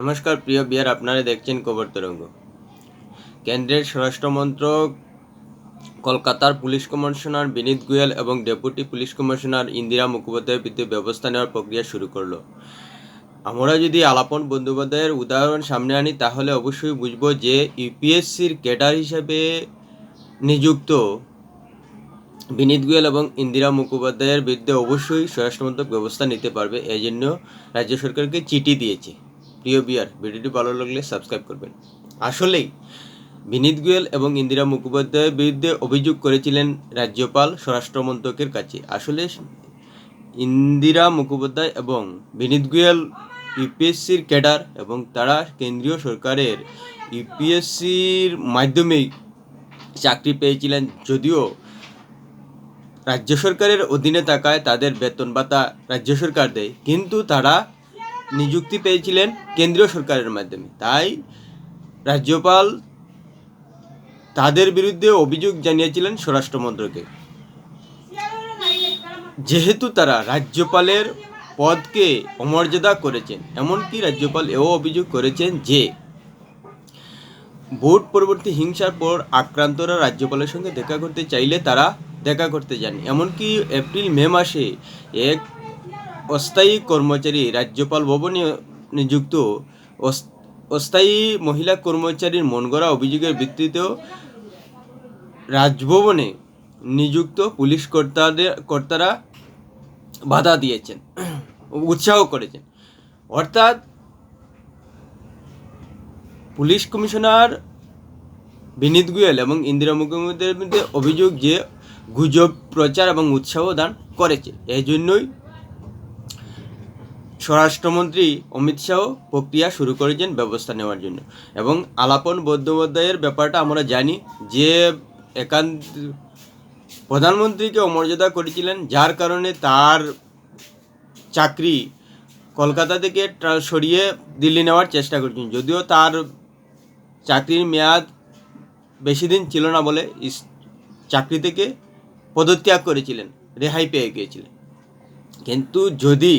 নমস্কার, প্রিয় বিয়ার আপনারা দেখছেন খবর তরঙ্গ। কেন্দ্রের স্বরাষ্ট্রমন্ত্রক, কলকাতার পুলিশ কমিশনার বিনীত গোয়েল এবং ডেপুটি পুলিশ কমিশনার ইন্দিরা মুখোপাধ্যায়ের বিরুদ্ধে ব্যবস্থা নেওয়ার প্রক্রিয়া শুরু করল। আমরা যদি আলাপন বন্দ্যোপাধ্যায়ের উদাহরণ সামনে আনি, তাহলে অবশ্যই বুঝব যে ইউপিএসসির ক্যাডার হিসেবে নিযুক্ত বিনীত গোয়েল এবং ইন্দিরা মুখোপাধ্যায়ের বিরুদ্ধে অবশ্যই স্বরাষ্ট্রমন্ত্রক ব্যবস্থা নিতে পারবে। এই জন্য রাজ্য সরকারকে চিঠি দিয়েছে। প্রিয় বিয়ার, ভিডিওটি ভালো লাগলে সাবস্ক্রাইব করবেন। আসলেই, বিনীত গোয়েল এবং ইন্দিরা মুখোপাধ্যায়ের বিরুদ্ধে অভিযোগ করেছিলেন রাজ্যপাল স্বরাষ্ট্রমন্ত্রকের কাছে। আসলে, ইন্দিরা মুখোপাধ্যায় এবং বিনীত গোয়েল ইউপিএসসির ক্যাডার এবং তারা কেন্দ্রীয় সরকারের ইউপিএসসির মাধ্যমেই চাকরি পেয়েছিলেন, যদিও রাজ্য সরকারের অধীনে থাকায় তাদের বেতন ভাতা রাজ্য সরকার দেয়। কিন্তু তারা নিযুক্তি পেয়েছিলেন কেন্দ্রীয় সরকারের মাধ্যমে। তাই রাজ্যপাল তাদের বিরুদ্ধে অভিযোগ জানিয়েছিলেন স্বরাষ্ট্রমন্ত্রকে। যেহেতু তারা রাজ্যপালের পদকে অমর্যাদা করেছেন, এমনকি রাজ্যপাল এও অভিযোগ করেছেন যে, ভোট পরবর্তী হিংসার পর আক্রান্তরা রাজ্যপালের সঙ্গে দেখা করতে চাইলে তারা দেখা করতে যান। এমনকি এপ্রিল, মে মাসে এক অস্থায়ী কর্মচারী রাজ্যপাল ভবনে নিযুক্ত অস- অস্থায়ী মহিলা কর্মচারীর মন গড়া অভিযোগের ভিত্তিতেও রাজভবনে নিযুক্ত পুলিশ কর্তাদের কর্তারা বাধা দিয়েছেন, উৎসাহ করেছেন। অর্থাৎ পুলিশ কমিশনার বিনীত গোয়েল এবং ইন্দিরা মুখোপাধ্যায়ের মধ্যে অভিযোগ যে গুজব, প্রচার এবং উৎসাহ দান করেছে এই জন্যই স্বরাষ্ট্রমন্ত্রী অমিত শাহ প্রক্রিয়া শুরু করেছেন ব্যবস্থা নেওয়ার জন্য। এবং আলাপন বন্দ্যোপাধ্যায়ের ব্যাপারটা আমরা জানি যে একান্ত প্রধানমন্ত্রীকে অমর্যাদা করেছিলেন, যার কারণে তার চাকরি কলকাতা থেকে সরিয়ে দিল্লি নেওয়ার চেষ্টা করছেন। যদিও তার চাকরির মেয়াদ বেশি দিন ছিল না বলে চাকরি থেকে পদত্যাগ করেছিলেন, রেহাই পেয়ে গিয়েছিলেন। কিন্তু যদি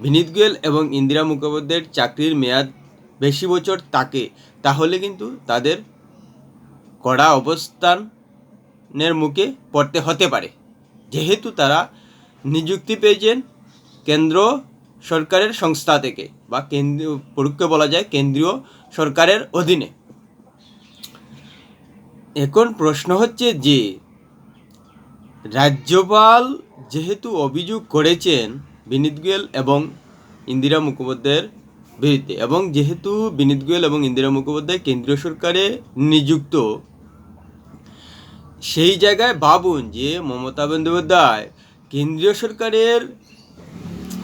বিনীত গোয়েল এবং ইন্দিরা মুখোপাধ্যায়ের চাকরির মেয়াদ বেশি বছর থাকে, তাহলে কিন্তু তাদের কড়া অবস্থানের মুখে পড়তে হতে পারে। যেহেতু তারা নিযুক্তি পেয়েছেন কেন্দ্র সরকারের সংস্থা থেকে বা কেন্দ্রীয়, পরোক্ষে বলা যায় কেন্দ্রীয় সরকারের অধীনে। এখন প্রশ্ন হচ্ছে যে, রাজ্যপাল যেহেতু অভিযোগ করেছেন বিনীত গোয়েল এবং ইন্দিরা মুখোপাধ্যায়ের বিরুদ্ধে। এবং যেহেতু বিনীত গোয়েল এবং ইন্দিরা মুখোপাধ্যায় কেন্দ্রীয় সরকারে নিযুক্ত, সেই জায়গায় ভাবুন যে মমতা বন্দ্যোপাধ্যায় কেন্দ্রীয় সরকারের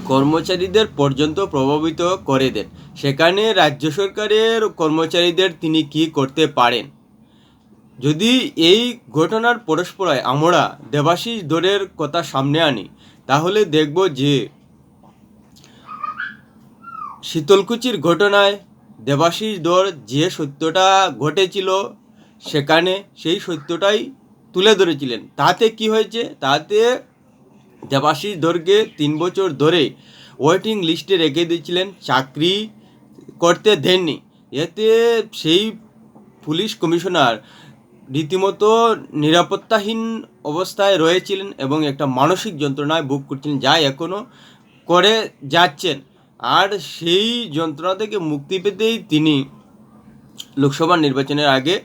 কর্মচারীদের পর্যন্ত প্রভাবিত করে দেন। সেখানে রাজ্য সরকারের কর্মচারীদের তিনি কি করতে পারেন? যদি এই ঘটনার পরস্পরায় আমরা দেবাশিস দরের কথা সামনে আনি, তাহলে দেখব যে শীতলকুচির ঘটনায় দেবাশিস দর যে সত্যটা ঘটেছিল সেখানে সেই সত্যটাই তুলে ধরেছিলেন। তাতে কি হয়েছে? তাতে দেবাশিস ধরকে তিন বছর ধরে ওয়েটিং লিস্টে রেখে দিয়েছিলেন, চাকরি করতে দেননি। এতে সেই পুলিশ কমিশনার রীতিমতো নিরাপত্তাহীন অবস্থায় রয়েছিলেন এবং একটা মানসিক যন্ত্রণায় ভোগ করছিলেন, যা এখনও করে যাচ্ছেন। আর সেই যন্ত্রণা থেকে মুক্তি পেতেই তিনি লোকসভা নির্বাচনের আগে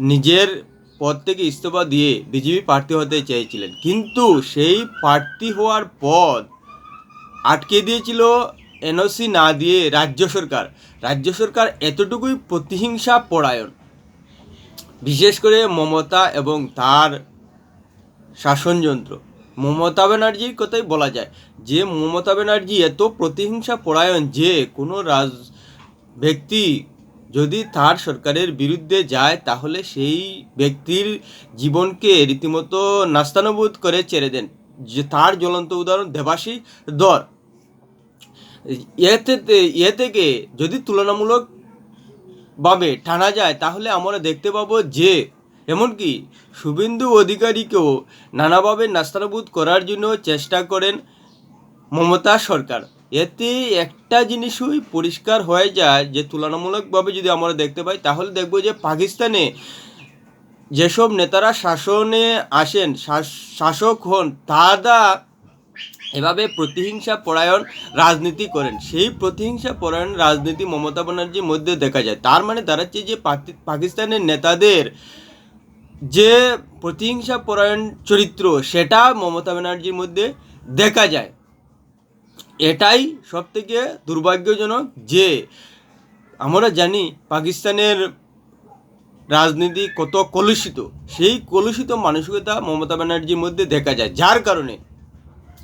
নিজের পদ থেকে ইস্তফা দিয়ে বিজেপি প্রার্থী হতে চেয়েছিলেন। কিন্তু সেই প্রার্থী হওয়ার পদ আটকে দিয়েছিল এনওসি না দিয়ে রাজ্য সরকার। রাজ্য সরকার এতটুকুই প্রতিহিংসা পরায়ণ। বিশেষ করে মমতা এবং তার শাসনযন্ত্র। মমতা ব্যানার্জির কথাই বলা যায়। যে মমতা ব্যানার্জি এত প্রতিহিংসা পরায়ণ যে কোনো রাজ ব্যক্তি যদি তার সরকারের বিরুদ্ধে যায়, তাহলে সেই ব্যক্তির জীবনকে রীতিমতো নাস্তানুবোধ করে ছেড়ে দেন। যে তার জ্বলন্ত উদাহরণ দেবাশী দর এতে এ থেকে যদি তুলনামূলক ভাবে টানা যায়, তাহলে আমরা দেখতে পাবো যে এমনকি শুভেন্দু অধিকারীকেও নানাভাবে নাস্তানাবুদ করার জন্য চেষ্টা করেন মমতা সরকার। এতে একটা জিনিসই পরিষ্কার হয়ে যায় যে, তুলনামূলকভাবে যদি আমরা দেখতে পাই, তাহলে দেখব যে পাকিস্তানে যেসব নেতারা শাসনে আসেন, শাস- শাসক হন, তারা এভাবে প্রতিহিংসা পরায়ণ রাজনীতি করেন। সেই প্রতিহিংসা পরায়ণ রাজনীতি মমতা ব্যানার্জির মধ্যে দেখা যায়। তার মানে দাঁড়াচ্ছে যে পাকিস্তানের নেতাদের যে প্রতিহিংসা পরায়ণ চরিত্র, সেটা মমতা ব্যানার্জির মধ্যে দেখা যায়। এটাই সব থেকে দুর্ভাগ্যজনক যে আমরা জানি পাকিস্তানের রাজনীতি কত কলুষিত। সেই কলুষিত মানসিকতা মমতা ব্যানার্জির মধ্যে দেখা যায়। যার কারণে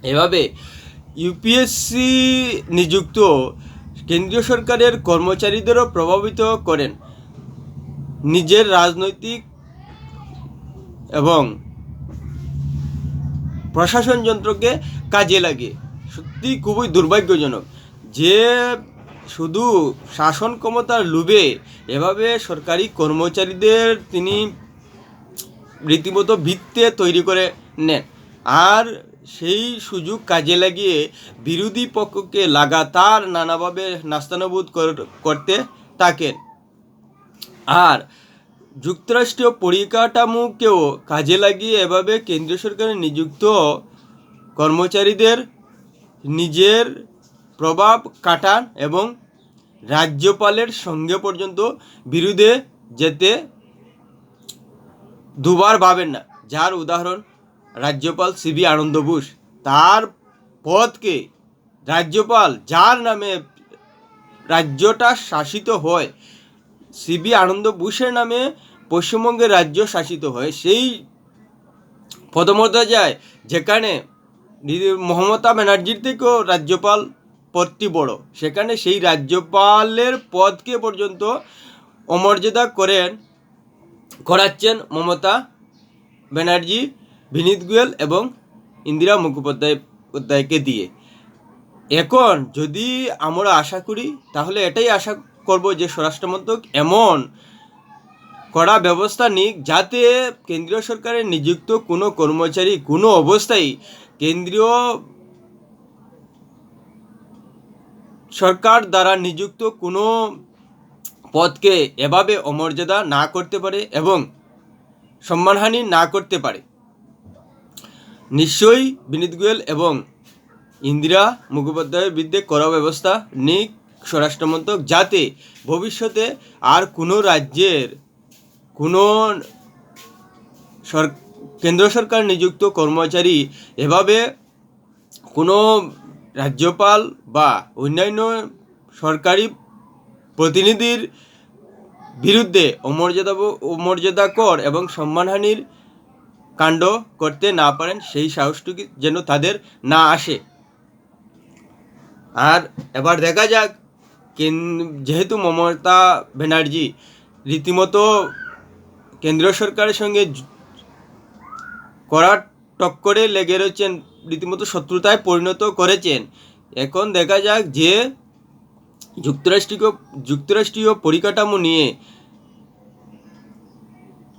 এভাবে ইউপিএসসি নিযুক্ত কেন্দ্রীয় সরকারের কর্মচারীদেরও প্রভাবিত করেন। নিজের রাজনৈতিক এবং প্রশাসন যন্ত্রকে কাজে লাগে সত্যি খুবই দুর্ভাগ্যজনক যে শুধু শাসন ক্ষমতার লোভে এভাবে সরকারি কর্মচারীদের তিনি রীতিমতো ভিত্তে তৈরি করে নেন। আর সেই সুযোগ কাজে লাগিয়ে বিরোধী পক্ষকে লাগাতার নানাভাবে নাস্তানবোধ করতে থাকেন। আর যুক্তরাষ্ট্রীয় পরিকাঠামোকেও কাজে লাগিয়ে এভাবে কেন্দ্রীয় সরকারের নিযুক্ত কর্মচারীদের নিজের প্রভাব কাটান এবং রাজ্যপালের সঙ্গে পর্যন্ত বিরুদ্ধে যেতে দুবার ভাবেন না। যার উদাহরণ, রাজ্যপাল সিবি আনন্দ বোস। তার পদকে রাজ্যপাল, যার নামে রাজ্যটা শাসিত হয় সিবি আনন্দ বোসের নামে পশ্চিমবঙ্গের রাজ্য শাসিত হয়। সেই পদমর্যাদায় যেখানে দিদি- মমতা ব্যানার্জির থেকেও রাজ্যপাল পদটি বড়। সেখানে সেই রাজ্যপালের পদকে পর্যন্ত অমর্যাদা করেন, করাচ্ছেন মমতা ব্যানার্জি, বিনীত গোয়েল এবং ইন্দিরা মুখোপাধ্যায় মুখোপাধ্যায়কে দিয়ে। এখন যদি আমরা আশা করি, তাহলে এটাই আশা করব যে স্বরাষ্ট্রমন্ত্রক এমন কড়া ব্যবস্থা নিক যাতে কেন্দ্রীয় সরকারের নিযুক্ত কোনো কর্মচারী কোনো অবস্থায় কেন্দ্রীয় সরকার দ্বারা নিযুক্ত কোনো পদকে এভাবে অমর্যাদা না করতে পারে এবং সম্মানহানি না করতে পারে। নিশ্চয়ই বিনীত গোয়েল এবং ইন্দিরা মুখোপাধ্যায়ের বিরুদ্ধে কড়া ব্যবস্থা নিক। স্বরাষ্ট্রমন্ত্রক যাতে ভবিষ্যতে আর কোনো রাজ্যের কোনো সর, কেন্দ্র সরকার নিযুক্ত কর্মচারী এভাবে কোনো রাজ্যপাল বা অন্যান্য সরকারি প্রতিনিধির বিরুদ্ধে অমর্যাদা অমর্যাদাকর এবং সম্মানহানির কাণ্ড করতে না পারেন সেই সাহসটুকু যেন তাদের না আসে। আর এবার দেখা যাক যেহেতু মমতা ব্যানার্জি রীতিমতো কেন্দ্রীয় সরকারের সঙ্গে কড়া টক্করে লেগে রয়েছেন রীতিমতো শত্রুতায় পরিণত করেছেন এখন দেখা যাক যে যুক্তরাষ্ট্রীয় যুক্তরাষ্ট্রীয় পরিকাঠামো নিয়ে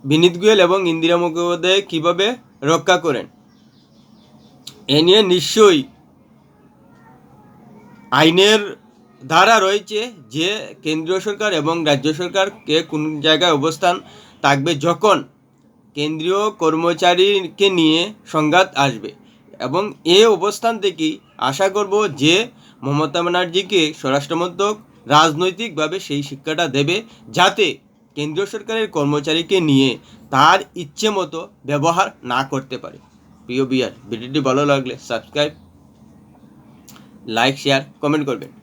বিনীত গোয়েল এবং ইন্দিরা মুখোপাধ্যায় কীভাবে রক্ষা করেন, এ নিয়ে নিশ্চয়ই আইনের ধারা রয়েছে যে কেন্দ্রীয় সরকার এবং রাজ্য সরকারকে কোন জায়গায় অবস্থান থাকবে যখন কেন্দ্রীয় কর্মচারীকে নিয়ে সংঘাত আসবে। এবং এ অবস্থান থেকেই আশা করব যে মমতা ব্যানার্জিকে স্বরাষ্ট্রমন্ত্রক রাজনৈতিকভাবে সেই শিক্ষাটা দেবে যাতে কেন্দ্রীয় সরকারের কর্মচারীকে নিয়ে তার ইচ্ছে মতো ব্যবহার না করতে পারে। প্রিয় বিয়ার ভিডিওটি ভালো লাগলে সাবস্ক্রাইব, লাইক, শেয়ার, কমেন্ট করবেন।